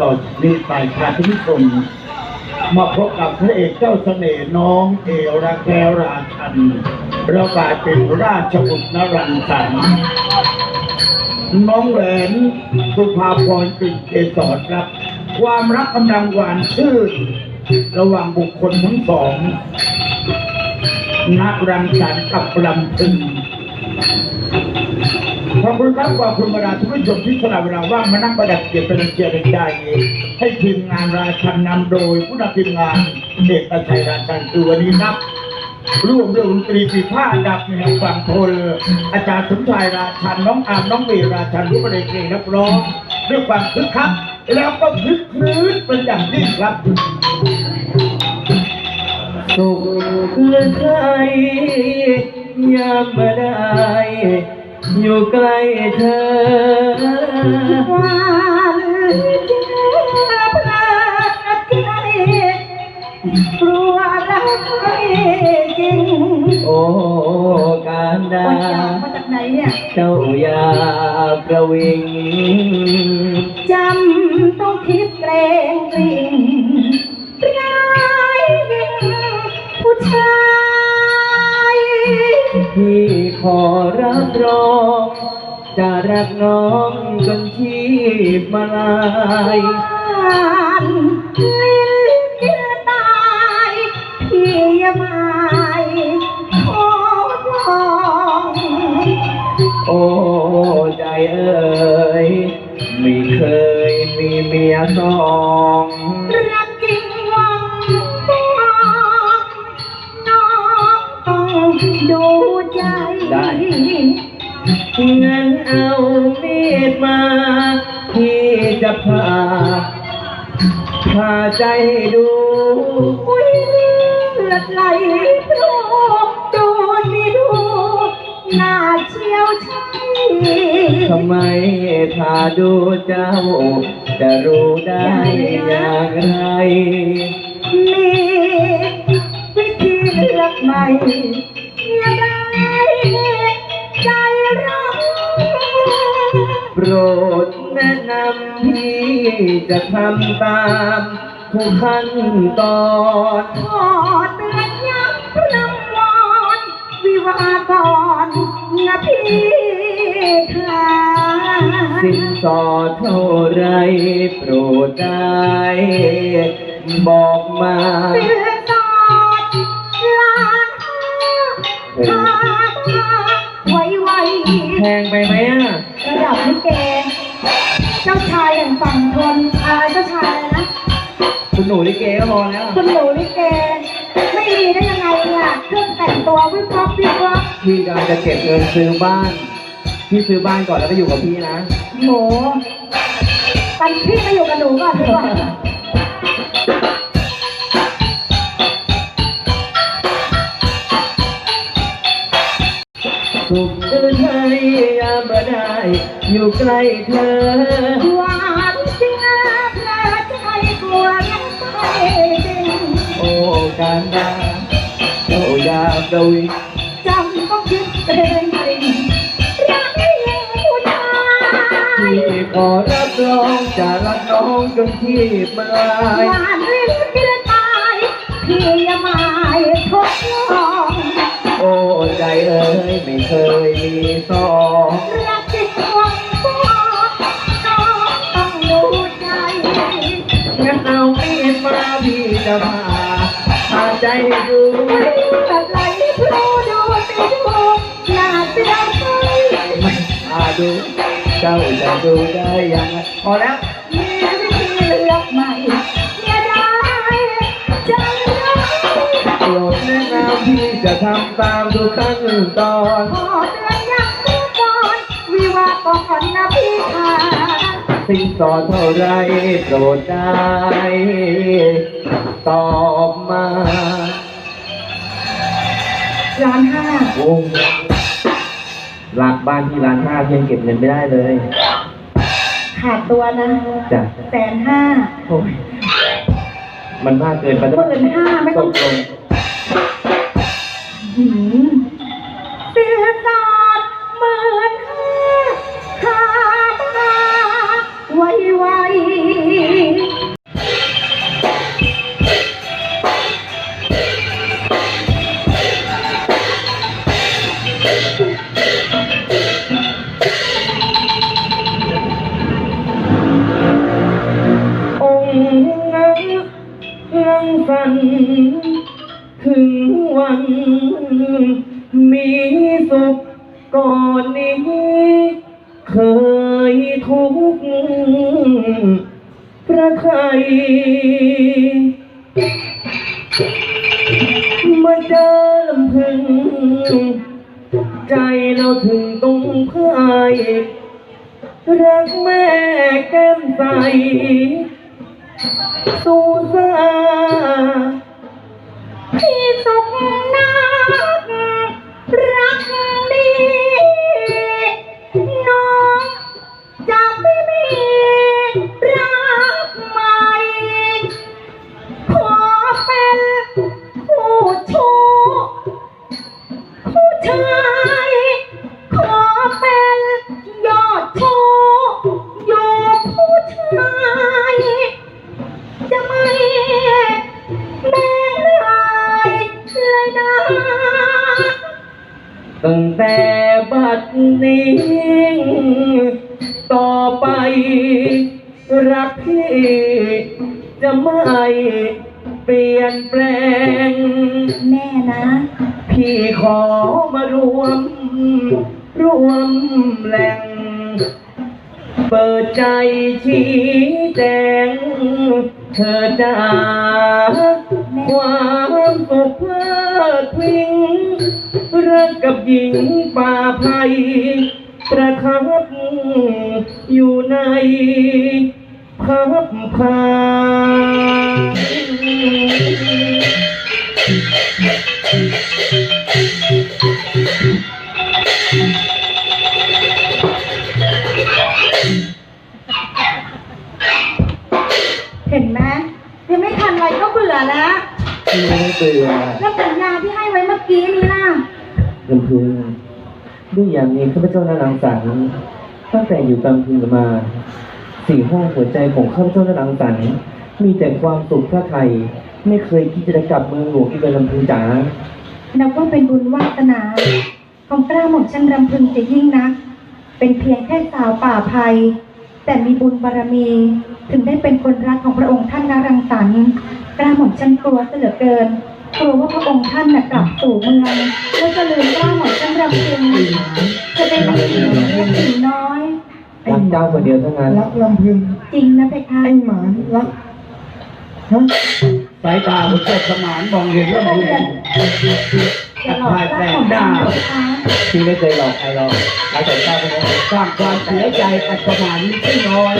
ต่อนี้ไปครับท่านผู้ชมมาพบกับพระเอกเจ้าเสน่ห์น้องเอราแก้วราชันรากายเป็นราชบุตรนรังสรรค์น้องแหวนสุภาพรกลิ่นเกษรครับ ความรักกำลังหวานชื่นระหว่างบุคคลทั้งสองนักรังสรรค์กับลำพึง ขอบคุณครับขอบคุณบรรดาทุกผู้ชมที่สละเวลาว่างมานั่งประดับเกียรติเป็นเกียรติใจให้ทีมงานราชันนำโดยผู้นำทีมงานเอกชัยราชันคือวันนี้ครับร่วมเรื่องดนตรีปีผ้าดับแห่งฝั่งทนอาจารย์สมชายราชันน้องอามน้องเมย์ราชันรู้ประเด็นเพลงนักร้องด้วยความคึกคักแล้วก็คึกครื้นเป็นอย่างยิ่งครับสุขหรือใครยามมาได้ อยู่ใกล้เธอวันที่พลาดใจกลัวรักไม่จริงโอ้การดาโอ้ยอยากมาจากไหนเนี่ยเจ้าอยาประวิงจำต้องคิดเกรงกริ่งร้ายยิ่งผู้ชาย พี่ขอรับรอง จะรักน้องจนชีพมาลายลิ้นเจือตายพี่อย่ามายขอลองโอ้ใจเอ่ยไม่เคยมีเมียสอง งั้นเอามีดมาพี่จะพาพาใจดูอุ้ยเลือดไหลพรูดูนี่ดูหน้าเชี่ยวชัยทำไมถ้าดูเจ้า จะรู้ได้อย่างไรมีวิธีเลือกใหม่ รดแนะนำพี่จะทำตามทุกขั้นตอนขอเตือนย้ำพระวอนวิวาห์ก่อนนะพี่ค่ะสินสอดเท่าไรโปรดได้ บอกมาเสือสอดลานห้าพาไว้ไว้แพงไปไหมอะ ระดับลิเก เจ้าชายแห่งฝั่งทนอาเจ้าชายอะไรนะ คุณหนูลิเกก็พอแล้วคุณหนูลิเก ไม่มีได้ยังไงเนี่ยเครื่องแต่งตัววิบวับวิบวับพี่กำลังจะเก็บเงินซื้อบ้าน พี่ซื้อบ้านก่อนแล้วก็อยู่กับพี่นะหนูปันพี่มาอยู่กับหนูก่อนดีกว่าสุขหรื อยู่ใกล้เธอ หวานจริงนะพระใจกลัวรักไม่จริงโอ้การดาเจ้ายาประวิจำต้องคิดเองจริงรักยิ่งผู้ชายพี่ขอรับรองจะรักน้องจนที่เมาลายหวานลิ้นกินตายพี่ยามายทดลองโอ้ใจเอ้ยไม่เคยมีสอง ดูเจ้าจะดูได้ยังไงพอแล้วมีวิธีเลือกใหม่อย่าได้ใจร้ายโปรดแนะนำพี่จะทำตามทุกขั้นตอนขอเตือนย้ำทุกก่อนวิวาห์ก่อนนะพี่ค่ะสิ่งสอนเท่าไรโปรดได้ตอบมาร้านห้าโอ้ หลักบ้านที่ร้านห้าเพียงเก็บเงินไม่ได้เลยขาดตัวนะจ้ะแสนห้าโอ้ยมันมากเกินไปหมื่นห้าไม่ตต้องกลง หืม เมื่อเจอลำพึง ใจเราถึงต้องพ่ายรักแม่แก้มใสสู้ซาพี่สุขนักรัก ไม่เปลี่ยนแปลง แม่นะ พี่ขอมารวม รวมแหล่ง เปิดใจชี้แจงเธอจะความสุขเพลิดพริ้งรักกับหญิงป่าไพรประทับอยู่ในพับพา เห็นไหมยังไม่ทันไรก็เบื่อแล้ว ไม่เบื่อแล้วสัญญาที่ให้ไว้เมื่อกี้นี้ล่ะลำพึงด้วยอย่างนี้ข้าพเจ้านางรังสรรค์ตั้งแต่อยู่กำพึงมา สี่ห้องหัวใจของข้าพเจ้านางรังสรรค์ มีแต่ความสุขพระไทย ไม่เคยคิดจะกลับเมืองหลวงอีกเลยลำพึงจ๋านับว่าเป็นบุญวาสนา ของกล้าหม่อมชันรำพึงจะยิ่งนัก เป็นเพียงแค่สาวป่าภัย แต่มีบุญบารมี ถึงได้เป็นคนรักของพระองค์ท่านนารังสรรค์กล้าหม่อมชันกลัวเสยเหลือเกินกลัวว่าพระองค์ท่านน่ะกลับสู่เมืองแล้วจะลืมกล้าหม่อมชันรำพึงจะเป็นสิ่งเล็กสิ่งน้อยรักเจ้าคนเดียวเท่านั้นรักลำพึงจริงนะเพคะไอ้หมารักฮะ สายตาผมก็สมานมองเห็นลำพึงอย่าหลอกกล้าหม่อมชันเพคะที่ไม่เคยหลอกใครหรอกรักแต่เจ้าเดียวสร้างความเสียใจกับสมานไม่น้อย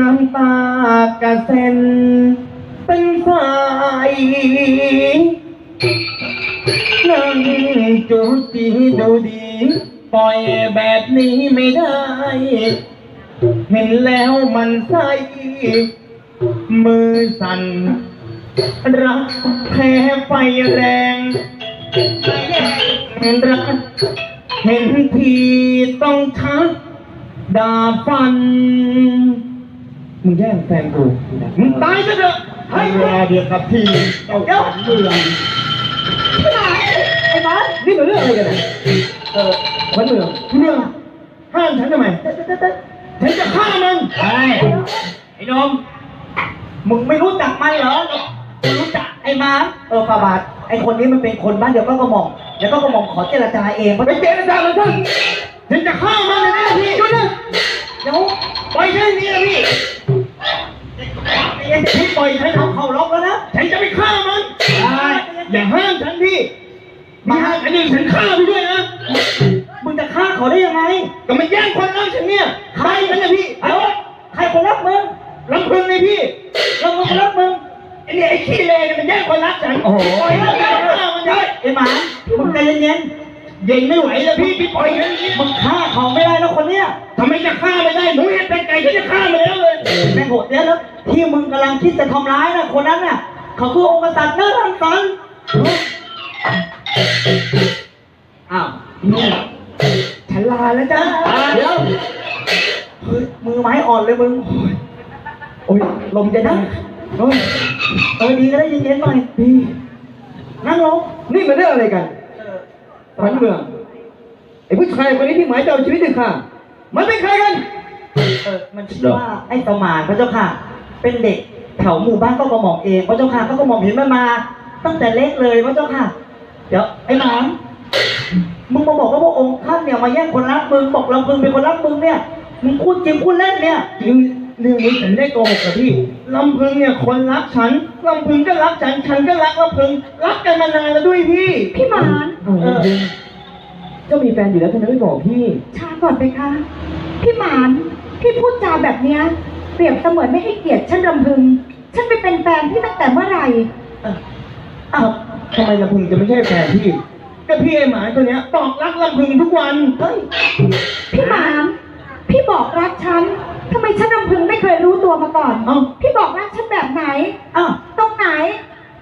น้ำตากระเซ็น เป็นสายนั่งจูจีดูดี ปล่อยแบบนี้ไม่ได้ เห็นแล้วมันใสมือสั่น รักแพ้ไฟแรงเห็นรักเห็นทีต้องชักดาฟัน มึงแย่งแฟนกู มึงตายซะเถอะให้เวลาเดียวกับที่เจ้าขวัญเมืองไอ้บ้าสนี่มันเรื่องอะไรกันเนี่ยเออวันเมืองเมืองห้ามฉันทำไมฉันจะฆ่ามันไอ้ไอ้นมมึงไม่รู้จักมันเหรอมึงรู้จักไอ้มาเออฟาบาทไอ้คนนี้มันเป็นคนบ้านเดียวก็กระหม่อมแล้วก็กระหม่อมขอเจรจาเองไปเจรจาเลยท่านฉันจะฆ่ามันเลยนะพี่ช่วยนะเดี๋ยว ปล่อยฉันนี่นะพี่พี่ปล่อยฉันเอาเข้าล็อกแล้วนะฉันจะไปฆ่ามันอย่าห้ามฉันพี่มาห้ามฉันนี่ฉันฆ่าไปด้วยนะ มึงจะฆ่าเขาได้ยังไงก็มันแย่งคนรักฉันเนี่ยใครกันเนี่ยพี่เอ้าใครคนรักมึงลำพึงเลยพี่ลำพึงคนรักมึงไอ้เนี่ยไอ้ขี้เลเนี่ยมันแย่งคนรักฉันโอ้โหปล่อยมันฆ่ามันได้ไอ้หมามึงใจเย็นๆ เย็นไม่ไหวแล้วพี่พี่ปล่อยฉันอย่างนี้มึงฆ่าเขาไม่ได้แล้วคนเนี้ยทำไมจะฆ่าไม่ได้หนูเห็นเป็นไก่ที่จะฆ่ามาแล้วเลยแม่งโหดเนี่ยแล้วที่มึงกำลังคิดจะทำร้ายน่ะคนนั้นน่ะเขาคือองค์กษัตริย์เนื้อรังสรรค์อ้าวนี่ฉันลาแล้วจ้าเดี๋ยวเฮ้ยมือไม้อ่อนเลยมึงโอ้ยลมจะนะเฮ้ยเออดีก็ได้เย็นๆหน่อยพี่นั่งลงนี่มันเรื่องอะไรกัน ขวัญเมืองไอ้ผู้ชายคนนี้ที่หมายจะเอาชีวิตเด็กค่ะ มันเป็นใครกัน เออมันชื่อว่าไอ้สมานพระเจ้าค่ะ เป็นเด็กแถวหมู่บ้านก็กระหม่อมเองพระเจ้าค่ะก็กระหม่อมเห็นมันมา ตั้งแต่เล็กเลยพระเจ้าค่ะ เดี๋ยวไอ้หนามมึงมาบอกว่าพระองค์ท่านเนี่ยมาแย่งคนรักมึงบอกลำพึงเป็นคนรักมึงเนี่ยมึงพูดจริงพูดเล่นเนี่ยจริง เรื่องนี้ฉันได้โกหกกับพี่ลำพึงเนี่ยคนรักฉันลำพึงก็รักฉัน ฉันก็รักลำพึง รักกันมานานแล้วด้วยพี่ พี่หมานเออเจ้ามีแฟนอยู่แล้วทำไมไม่บอกพี่ ช้าก่อนไปคะ พี่หมานพี่พูดจาแบบเนี้ย เปรียบเสมือนไม่ให้เกียรติฉันรำพึง ฉันไปเป็นแฟนพี่ตั้งแต่เมื่อไหร่ อ้าวทำไมลำพึงจะไม่ใช่แฟนพี่ก็พี่ไอ้หมาตัวเนี้ยบอกรักลำพึงทุกวัน เฮ้ย พี่หมานพี่บอกรักฉัน ทำไมฉันรำพึงไม่เคยรู้ตัวมาก่อน เอ้าพี่บอกรักฉันแบบไหนอ้าวตรงไหน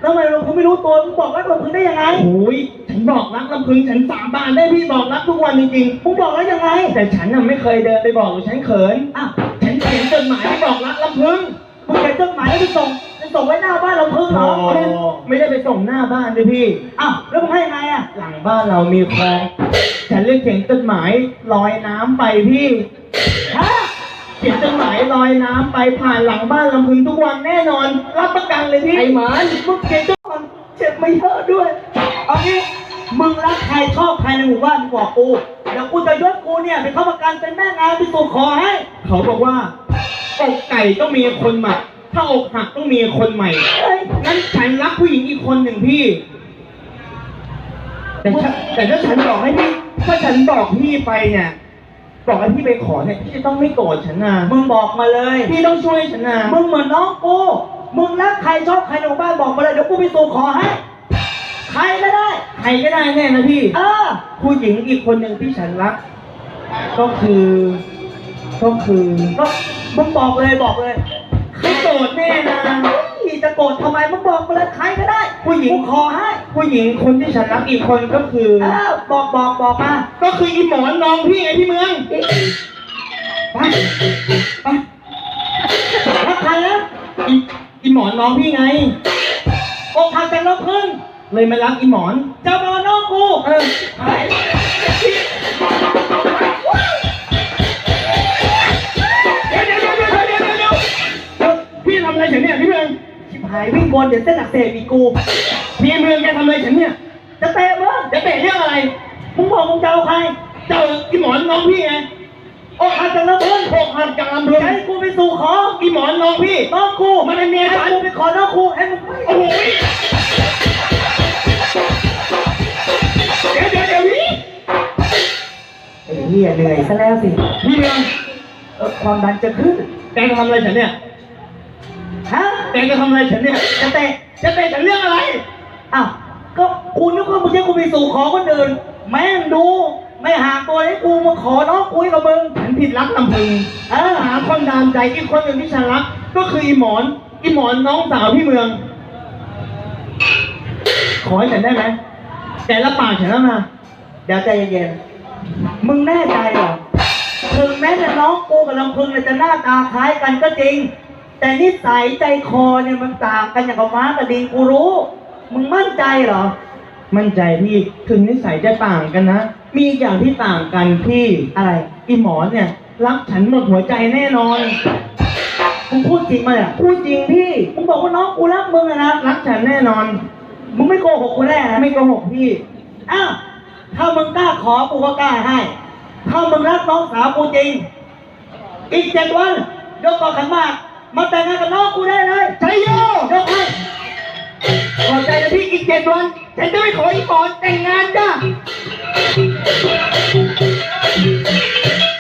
แล้วทำไมเราไม่รู้ตัวมึงบอกรักลำพึงได้ยังไงโอ้ยฉันบอกรักลำพึงฉันสาบานได้พี่บอกรักทุกวันจริงมึงบอกแล้วยังไงๆแต่ฉันน่ะไม่เคยเดินไปบอกฉันเขินอ้าวฉันเขียนจดหมายบอกรักลำพึงมึงเขียนจดหมายแล้วไปส่งไปส่งไว้หน้าบ้านลำพึงเหรอไม่ได้ไปส่งหน้าบ้านด้วยพี่อ้าวแล้วมึงให้ยังไงอะ หลังบ้านเรามีคลองฉันเรียกเขียนจดหมายลอยน้ำไปพี่ฮะ เขียนจดหมายลอยน้ำไปผ่านหลังบ้านลำพึงทุกวันแน่นอน รับประกันเลยพี่ไอ้หมานมึงเขียนจดหมายเจ็บไม่เยอะด้วยเอางี้มึงรักใครชอบใครในหมู่บ้านมึงบอกกูเดี๋ยวกูจะยกกูเนี่ยเป็นข้าราชการเป็นแม่งานไปสู่ขอให้ เขาบอกว่าอกไก่ต้องมีคนใหม่ถ้าอกหักต้องมีคนใหม่เฮ้ยงั้นฉันรักผู้หญิงอีกคนหนึ่งพี่ แต่ถ้าแต่ถ้าฉันบอกให้พี่ถ้าฉันบอกพี่ไปเนี่ย บอกให้พี่ไปขอเนี่ยพี่จะต้องไม่โกรธฉันนะมึงบอกมาเลย พี่ต้องช่วยฉันนะมึงเหมือนน้องกูมึงรักใครชอบใครในหมู่บ้านบอกมาเลยเดี๋ยวกูไปสู่ขอให้ ใครก็ได้ ใครก็ได้แน่นะพี่ เออ ผู้หญิงอีกคนหนึ่งที่ฉันรัก ก็คือ ก็คือก็มึงบอกเลยบอกเลยไม่โกรธแน่นะนี่ จะโกรธทำไมมึงบอกมาเลยใครก็ได้ผู้หญิง กูขอให้ ผู้หญิงคนที่ฉันรักอีกคนก็คือ เออบอกบอกบอกมาก็คืออีหมอนน้องพี่ไงพี่เมืองไปไปรักใครนะอีอีหมอนน้องพี่ไงอกหักจากน้องพึ่งเลยมารักอีหมอนจะมาน้องกู เออเฮ้ หายวิ่งบนเดี๋ยวเส้นอักเสบอีกกูพี่เมืองแกทำอะไรฉันเนี่ย จะเตะมึงจะเตะเรื่องอะไร มึงบอกมึงจะเอาใคร เจ้าอีหมอนน้องพี่ไงอกหักจากน้องพึ่งพกหักจากลำพึงให้กูไปสู่ขออีหมอนน้องพี่น้องกูมันเป็นเมียฉันให้กูไปขอน้องกูให้มึงโอ้โหเดี๋ยวเดี๋ยวเดี๋ยวพี่ไอ้เหี้ยเหนื่อยซะแล้วสิพี่เมืองเออความดันจะขึ้นแกจะทำอะไรฉันเนี่ย ฮะแกจะทำอะไรฉันเนี่ย จะเตะ จะเตะฉันเรื่องอะไร อ้าว ก็กูนึกว่าเมึงจะกูไปสู่ขอคนอื่น แม่งดู ไม่หาตัวให้กูมาขอน้องคุยกับมึง ฉันผิดรักลำพึงเออหาคนดามใจอีกคนหนึ่งที่ฉันรัก ก็คืออีหมอน อีหมอนน้องสาวพี่เมือง ขอให้ฉันได้ไหม แต่ละปากฉันแล้วนะเดี๋ยวใจเย็นๆ มึงแน่ใจเหรอ ถึงแม้แต่น้องกูกับลำพึงเนี่ยจะหน้าตาคล้ายกันก็จริง แต่นิสัยใจคอเนี่ยมันต่างกันอย่างกับม้ากับดินกูรู้ มึงมั่นใจเหรอ มั่นใจพี่ถึงนิสัยจะต่างกันนะ มีอีกอย่างที่ต่างกันพี่อะไรอีหมอนเนี่ย รักฉันหมดหัวใจแน่นอนมึงพูดจริงไหมอะพูดจริงพี่มึงบอกว่าน้องกูรักมึงอะนะรักฉันแน่นอน มึงไม่โกหกกูแน่นะไม่โกหกพี่อ้าวถ้ามึงกล้าขอกูก็กล้าให้ ถ้ามึงรักน้องสาวกูจริง อีกเจ็ดวันยกกองขันหมาก มาแต่งงานกับน้องกูได้เลยใช่โยยกให้ขอใจนะพี่อีกเจ็ดวันฉันจะไปขออีหมอนแต่งงานจ้า